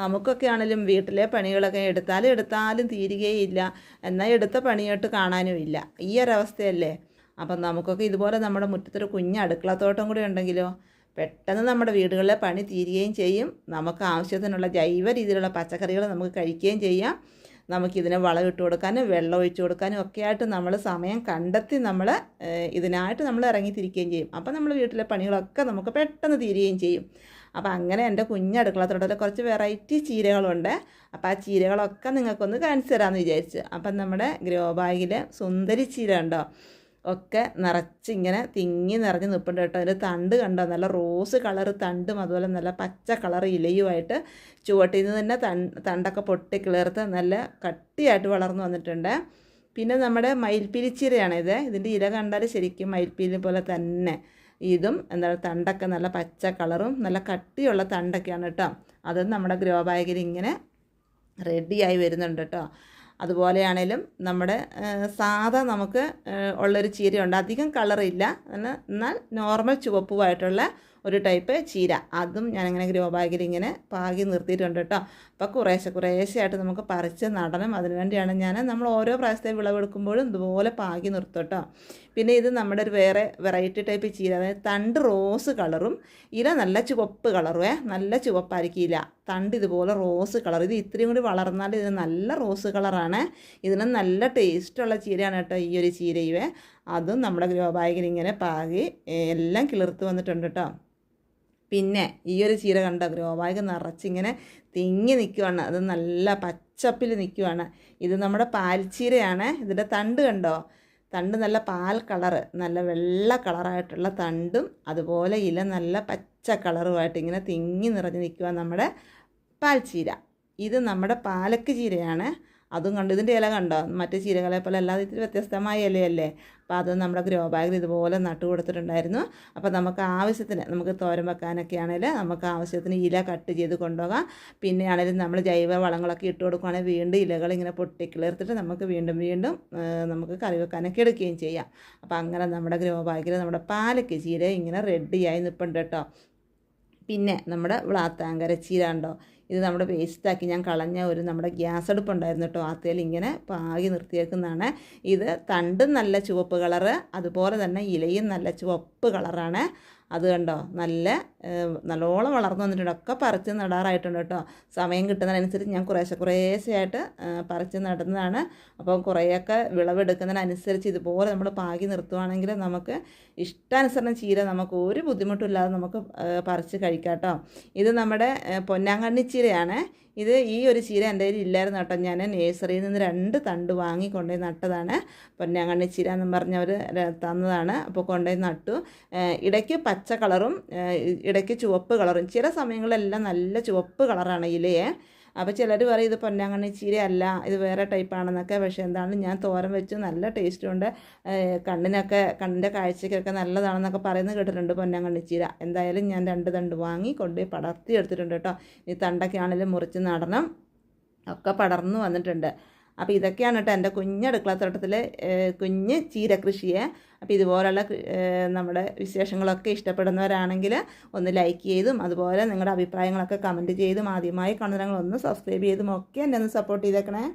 നമുക്കൊക്കെ ആണെങ്കിലും വീട്ടിലെ പണികളൊക്കെ എടുത്താലും എടുത്താലും തീരുകയില്ല. എന്നാൽ എടുത്ത പണിയായിട്ട് കാണാനും ഇല്ല. ഈ ഒരവസ്ഥയല്ലേ അപ്പം നമുക്കൊക്കെ ഇതുപോലെ നമ്മുടെ മുറ്റത്തൊരു കുഞ്ഞ് അടുക്കളത്തോട്ടം കൂടി ഉണ്ടെങ്കിലോ പെട്ടെന്ന് നമ്മുടെ വീടുകളിലെ പണി തീരുകയും ചെയ്യും. നമുക്ക് ആവശ്യത്തിനുള്ള ജൈവ രീതിയിലുള്ള പച്ചക്കറികൾ നമുക്ക് കഴിക്കുകയും ചെയ്യാം. നമുക്കിതിന് വളമിട്ട് കൊടുക്കാനും വെള്ളം ഒഴിച്ചു കൊടുക്കാനും ഒക്കെ ആയിട്ട് നമ്മൾ സമയം കണ്ടെത്തി നമ്മൾ ഇതിനായിട്ട് നമ്മൾ ഇറങ്ങിത്തിരിക്കുകയും ചെയ്യും. അപ്പം നമ്മൾ വീട്ടിലെ പണികളൊക്കെ നമുക്ക് പെട്ടെന്ന് തീരുകയും ചെയ്യും. അപ്പോൾ അങ്ങനെ എന്റെ കുഞ്ഞ് അടുക്കളത്തോട്ടത്തിൽ കുറച്ച് വെറൈറ്റി ചീരകളുണ്ട്. അപ്പോൾ ആ ചീരകളൊക്കെ നിങ്ങൾക്കൊന്ന് കാണിച്ചു തരാമെന്ന് വിചാരിച്ചു. അപ്പം നമ്മുടെ ഗ്രോ ബാഗിൽ സുന്ദരി ചീര ഉണ്ടോ? ഒക്കെ നിറച്ചിങ്ങനെ തിങ്ങി നിറഞ്ഞ് നിൽപ്പുണ്ട് കേട്ടോ. അതിന്റെ തണ്ട് കണ്ടോ? നല്ല റോസ് കളർ തണ്ടും അതുപോലെ നല്ല പച്ച കളർ ഇലയുമായിട്ട് ചുവട്ടിൽ നിന്ന് തന്നെ തണ്ടൊക്കെ പൊട്ടി കിളിർത്ത് നല്ല കട്ടിയായിട്ട് വളർന്നു വന്നിട്ടുണ്ട്. പിന്നെ നമ്മുടെ മയിൽപ്പിലിച്ചീരയാണിത് ഇതിന്റെ ഇല കണ്ടാൽ ശരിക്കും മയിൽപ്പീലി പോലെ തന്നെ ഇതും എന്താ തണ്ടൊക്കെ നല്ല പച്ച കളറും നല്ല കട്ടിയുള്ള തണ്ടൊക്കെയാണ് കേട്ടോ. അതും നമ്മുടെ ഗ്രോ ബാഗിൽ ഇങ്ങനെ റെഡിയായി വരുന്നുണ്ട് കേട്ടോ. അതുപോലെയാണേലും നമ്മുടെ സാധാ നമുക്ക് ഉള്ളൊരു ചീരയുണ്ട്. അധികം കളറില്ല. എന്നാൽ നോർമൽ ചുവപ്പുമായിട്ടുള്ള ഒരു ടൈപ്പ് ചീര. അതും ഞാനിങ്ങനെ ഗ്രോ ബാഗിൽ ഇങ്ങനെ പാകി നിർത്തിയിട്ടുണ്ട് കേട്ടോ. അപ്പോൾ കുറേശ്ശെ കുറേശ്ശെയായിട്ട് നമുക്ക് പറിച്ച് നടണം. അതിനുവേണ്ടിയാണ് ഞാൻ നമ്മൾ ഓരോ പ്രാവശ്യത്തെ വിളവെടുക്കുമ്പോഴും ഇതുപോലെ പാകി നിർത്തും കേട്ടോ. പിന്നെ ഇത് നമ്മുടെ ഒരു വേറെ വെറൈറ്റി ടൈപ്പ് ചീര. അതായത് തണ്ട് റോസ് കളറും ഇല നല്ല ചുവപ്പ് കളറുവേ നല്ല ചുവപ്പായിരിക്കില്ല തണ്ട് ഇതുപോലെ റോസ് കളർ ഇത് ഇത്രയും കൂടി വളർന്നാൽ ഇതിന് നല്ല റോസ് കളറാണ് ഇതിന് നല്ല ടേസ്റ്റുള്ള ചീരയാണ് കേട്ടോ ഈ ഒരു ചീരയുവേ അതും നമ്മുടെ ഗ്രോ ബാഗിൽ ഇങ്ങനെ പാകി എല്ലാം കിളിർത്ത് വന്നിട്ടുണ്ട് കേട്ടോ. പിന്നെ ഈ ഒരു ചീര കണ്ട? ഗ്രോ ബാഗ് നിറച്ചിങ്ങനെ തിങ്ങി നിൽക്കുവാണ് അത് നല്ല പച്ചപ്പിൽ നിൽക്കുവാണ് ഇത് നമ്മുടെ പാൽച്ചീരയാണ്. ഇതിന്റെ തണ്ട് കണ്ടോ? തണ്ട് നല്ല പാൽ കളറ് നല്ല വെള്ള കളറായിട്ടുള്ള തണ്ടും അതുപോലെ ഇല നല്ല പച്ച കളറുമായിട്ട് ഇങ്ങനെ തിങ്ങി നിറഞ്ഞ് നിൽക്കുക നമ്മുടെ പാൽച്ചീര. ഇത് നമ്മുടെ പാലക്ക് ചീരയാണ്. അതും കണ്ടു. ഇതിന്റെ ഇല കണ്ടോ? മറ്റേ ചീരകളെ പോലെ അല്ലാതെ ഇത്തിരി വ്യത്യസ്തമായ ഇലയല്ലേ? അപ്പോൾ അത് നമ്മുടെ ഗ്രോ ബാഗിൽ ഇതുപോലെ നട്ടു കൊടുത്തിട്ടുണ്ടായിരുന്നു. അപ്പോൾ നമുക്ക് ആവശ്യത്തിന് നമുക്ക് തോരൻ വെക്കാനൊക്കെ ആണെങ്കിൽ നമുക്ക് ആവശ്യത്തിന് ഇല കട്ട് ചെയ്ത് കൊണ്ടുപോകാം. പിന്നെ ആണെങ്കിലും നമ്മൾ ജൈവ വളങ്ങളൊക്കെ ഇട്ട് കൊടുക്കുകയാണെങ്കിൽ വീണ്ടും ഇലകൾ ഇങ്ങനെ പൊട്ടിക്കിളിർത്തിട്ട് നമുക്ക് വീണ്ടും വീണ്ടും നമുക്ക് കറി വെക്കാനൊക്കെ എടുക്കുകയും ചെയ്യാം. അപ്പോൾ അങ്ങനെ നമ്മുടെ ഗ്രോ ബാഗിൽ നമ്മുടെ പാലക്ക് ചീര ഇങ്ങനെ റെഡിയായി നിൽപ്പുണ്ട് കേട്ടോ. പിന്നെ നമ്മുടെ വ്ളാത്താങ്കര ചീര ഉണ്ടോ ഇത് നമ്മുടെ വേസ്റ്റാക്കി ഞാൻ കളഞ്ഞ ഒരു നമ്മുടെ ഗ്യാസ് അടുപ്പുണ്ടായിരുന്നു കേട്ടോ. ആത്തേൽ ഇങ്ങനെ പാകി നിർത്തിയേക്കുന്നതാണ്. ഇത് തണ്ടും നല്ല ചുവപ്പ് കളറ് അതുപോലെ തന്നെ ഇലയും നല്ല ചുവപ്പ് കളറാണ്. അത് കണ്ടോ? നല്ല നല്ലോണം വളർന്നു വന്നിട്ടുണ്ട്. ഒക്കെ പറിച്ച് നടാറായിട്ടുണ്ട് കേട്ടോ. സമയം കിട്ടുന്നതിനനുസരിച്ച് ഞാൻ കുറേശ്ശെ കുറേശ്ശെയായിട്ട് പറിച്ച് നടുന്നതാണ്. അപ്പം കുറേയൊക്കെ വിളവെടുക്കുന്നതിനനുസരിച്ച് ഇതുപോലെ നമ്മൾ പാകി നിർത്തുവാണെങ്കിൽ നമുക്ക് ഇഷ്ടാനുസരണം ചീര നമുക്ക് ഒരു ബുദ്ധിമുട്ടില്ലാതെ നമുക്ക് പറിച്ച് കഴിക്കാം കേട്ടോ. ഇത് നമ്മുടെ പൊന്നാങ്കണ്ണി ചീരയാണ്. ഇത് ഈ ഒരു ചീര എന്റെ കയ്യിൽ ഇല്ലായിരുന്നു കേട്ടോ. ഞാൻ നേഴ്സറിയിൽ നിന്ന് രണ്ട് തണ്ട് വാങ്ങി കൊണ്ടുപോയി നട്ടതാണ്. പൊന്നാങ്കണ്ണി ചീര എന്ന് പറഞ്ഞവർ തന്നതാണ്. അപ്പോൾ കൊണ്ടുപോയി നട്ടു. ഇടയ്ക്ക് പച്ച കളറും ഇടയ്ക്ക് ചുവപ്പ് കളറും. ചില സമയങ്ങളിലെല്ലാം നല്ല ചുവപ്പ് കളറാണ് ഇലയെ. അപ്പോൾ ചിലർ പറയും ഇത് പൊന്നാങ്കണ്ണി ചീരയല്ല ഇത് വേറെ ടൈപ്പാണെന്നൊക്കെ. പക്ഷേ എന്താണ് ഞാൻ തോരൻ വെച്ച് നല്ല ടേസ്റ്റും ഉണ്ട് കണ്ണിനൊക്കെ കണ്ണിന്റെ കാഴ്ചയ്ക്കൊക്കെ നല്ലതാണെന്നൊക്കെ പറയുന്നത് കേട്ടിട്ടുണ്ട് പൊന്നാങ്കണ്ണി ചീര. എന്തായാലും ഞാൻ രണ്ട് തണ്ട് വാങ്ങി കൊണ്ടുപോയി പടർത്തി എടുത്തിട്ടുണ്ട് കേട്ടോ. ഈ തണ്ടൊക്കെ ആണെങ്കിലും മുറിച്ച് നടണം. ഒക്കെ പടർന്നു വന്നിട്ടുണ്ട്. അപ്പോൾ ഇതൊക്കെയാണ് കേട്ടോ എന്റെ കുഞ്ഞടുക്കളത്തോട്ടത്തിൽ കുഞ്ഞ് ചീര കൃഷിയെ അപ്പോൾ ഇതുപോലുള്ള നമ്മുടെ വിശേഷങ്ങളൊക്കെ ഇഷ്ടപ്പെടുന്നവരാണെങ്കിൽ ഒന്ന് ലൈക്ക് ചെയ്തും അതുപോലെ നിങ്ങളുടെ അഭിപ്രായങ്ങളൊക്കെ കമന്റ് ചെയ്തും ആദ്യമായി കാണുന്നവരങ്ങൾ ഒന്ന് സബ്സ്ക്രൈബ് ചെയ്തും ഒക്കെ എന്നെ ഒന്ന് സപ്പോർട്ട് ചെയ്തേക്കണേ.